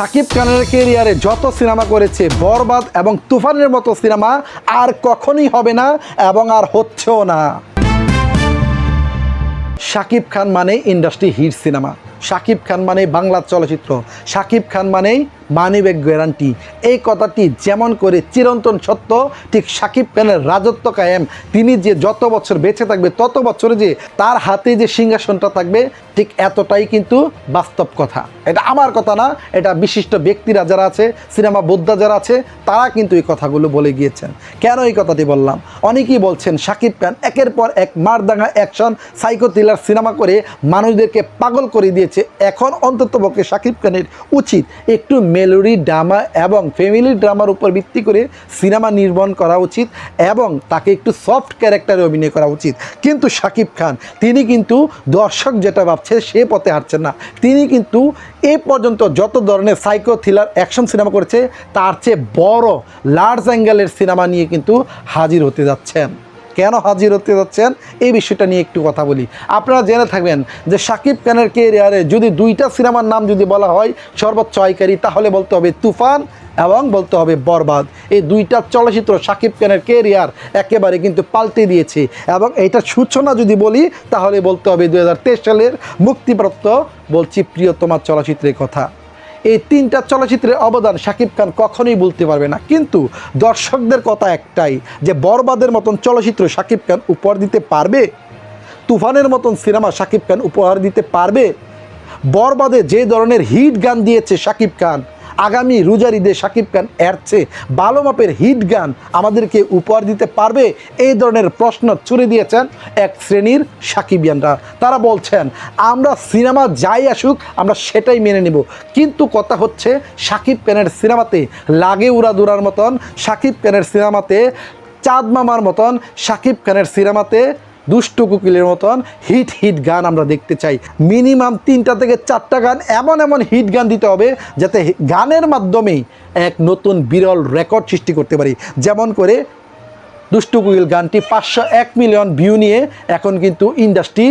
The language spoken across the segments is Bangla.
শাকিব খানের কেরিয়ারে যত সিনেমা করেছে, বরবাদ এবং তুফানের মতো সিনেমা আর কখনই হবে না এবং আর হচ্ছেও না। শাকিব খান মানে industry hit cinema Shakib Khan মানে বাংলা চলচ্চিত্র। শাকিব খান মানেই মানি ব্যাগ গ্যারান্টি এই কথাটি যেমন করে চিরন্তন সত্য, ঠিক শাকিব খানের রাজত্ব কায়েম। তিনি যে যত বছর বেঁচে থাকবে, তত বছরে যে তার হাতে যে সিংহাসনটা থাকবে, ঠিক এতটাই কিন্তু বাস্তব কথা। এটা আমার কথা না, এটা বিশিষ্ট ব্যক্তিরা যারা আছে, সিনেমা বোদ্ধা যারা আছে, তারা কিন্তু এই কথাগুলো বলে গিয়েছেন। কেন এই কথাটি বললাম? অনেকেই বলছেন শাকিব খান একের পর এক মারদাঙ্গা অ্যাকশন, সাইকো থ্রিলার সিনেমা করে মানুষদেরকে পাগল করে দিয়েছে এখন অন্ততপক্ষে শাকিব খানের উচিত একটু মেলোডি ড্রামা এবং ফ্যামিলি ড্রামার উপর ভিত্তি করে সিনেমা নির্মাণ করা উচিত এবং তাকে একটু সফট ক্যারেক্টারে অভিনয় করা উচিত। কিন্তু শাকিব খান, তিনি কিন্তু দর্শক যেটা ভাবছে সে পথে হাঁটছেন না। তিনি কিন্তু এ পর্যন্ত যত ধরনের সাইকো থ্রিলার অ্যাকশন সিনেমা করেছে, তার চেয়ে বড় লার্জ অ্যাঙ্গেলের সিনেমা নিয়ে কিন্তু হাজির হতে যাচ্ছেন। কেন হাজির হতে যাচ্ছেন? এই বিষয়টা নিয়ে একটু কথা বলি। আপনারা জেনে থাকবেন যে শাকিব খানের কেরিয়ারে যদি দুইটা সিনেমার নাম যদি বলা হয়, সর্বোচ্চ আয়কারী, তাহলে বলতে হবে তুফান এবং বলতে হবে বরবাদ। এই দুইটা চলচ্চিত্র শাকিব খানের কেরিয়ার একেবারে কিন্তু পাল্টে দিয়েছে এবং এইটার সূচনা যদি বলি, তাহলে বলতে হবে দু হাজার তেইশ সালের মুক্তিপ্রাপ্ত বলছি প্রিয়তমা চলচ্চিত্রের কথা। এই তিনটা চলচ্চিত্রের অবদান শাকিব খান কখনোই বলতে পারবে না। কিন্তু দর্শকদের কথা একটাই, যে বরবাদের মতন চলচ্চিত্র শাকিব খান উপহার দিতে পারবে? তুফানের মতন সিনেমা শাকিব খান উপহার দিতে পারবে? বরবাদে যে ধরনের হিট গান দিয়েছে শাকিব খান আগামী রোজার ঈদে শাকিব খান এর চেয়ে ভালো মাপের হিট গান আমাদেরকে উপহার দিতে পারবে এই ধরনের প্রশ্ন ছুড়ে দিয়েছেন এক শ্রেণির সাকিবিয়ানরা। তারা বলছেন, আমরা সিনেমা যাই আসুক, আমরা সেটাই মেনে নেব। কিন্তু কথা হচ্ছে, সাকিব খানের সিনেমাতে লাগে উড়া দুরার মতন, সাকিব খানের সিনেমাতে চাঁদ মামার মতন, সাকিব খানের সিনেমাতে দুষ্টু কুকিলের মতন হিট হিট গান আমরা দেখতে চাই। মিনিমাম তিনটা থেকে চারটা গান এমন এমন হিট গান দিতে হবে যাতে গানের মাধ্যমেই এক নতুন বিরল রেকর্ড সৃষ্টি করতে পারি। যেমন করে দুষ্টু কুকিল গানটি পাঁচশো এক মিলিয়ন ভিউ নিয়ে এখন কিন্তু ইন্ডাস্ট্রি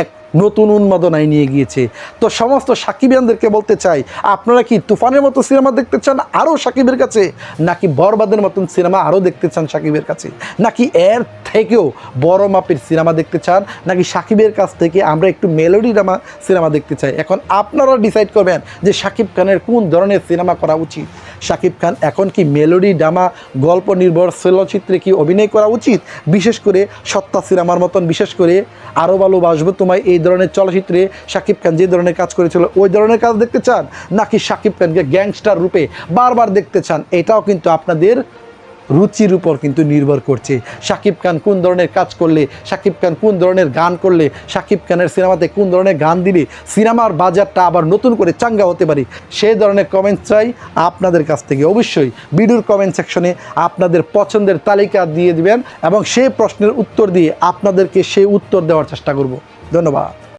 এক নতুন উন্মাদনায় নিয়ে গিয়েছে। তো সমস্ত সাকিবিয়ানদেরকে বলতে চাই, আপনারা কি তুফানের মতো সিনেমা দেখতে চান আরও সাকিবের কাছে? নাকি বরবাদের মতন সিনেমা আরও দেখতে চান সাকিবের কাছে? নাকি এর থেকেও বড় মাপের সিনেমা দেখতে চান? নাকি সাকিবের কাছ থেকে আমরা একটু মেলোডি ড্রামা সিনেমা দেখতে চাই? এখন আপনারা ডিসাইড করবেন যে সাকিব খানের কোন ধরনের সিনেমা করা উচিত। সাকিব খান। এখন কি মেলোডি ড্রামা, গল্প নির্ভর চলচ্চিত্রে কি অভিনয় করা উচিত? বিশেষ করে সত্তা সিনেমার মতন, বিশেষ করে আরও ভালোবাসবো তোমায় এই ধরনের চলচ্চিত্রে শাকিব খান যে ধরনের কাজ করেছিল, ওই ধরনের কাজ দেখতে চান? নাকি শাকিব খানকে গ্যাংস্টার রূপে বারবার দেখতে চান? এটাও কিন্তু আপনাদের রুচির উপর কিন্তু নির্ভর করছে। শাকিব খান কোন ধরনের কাজ করলে, শাকিব খান কোন ধরনের গান করলে, শাকিব খানের সিনেমাতে কোন ধরনের গান দিলে সিনেমার বাজারটা আবার নতুন করে চাঙ্গা হতে পারি সেই ধরনের কমেন্টস চাই আপনাদের কাছ থেকে। অবশ্যই ভিডিওর কমেন্ট সেকশনে আপনাদের পছন্দের তালিকা দিয়ে দিবেন এবং সেই প্রশ্নের উত্তর দিয়ে আপনাদেরকে সেই উত্তর দেওয়ার চেষ্টা করব। ধন্যবাদ।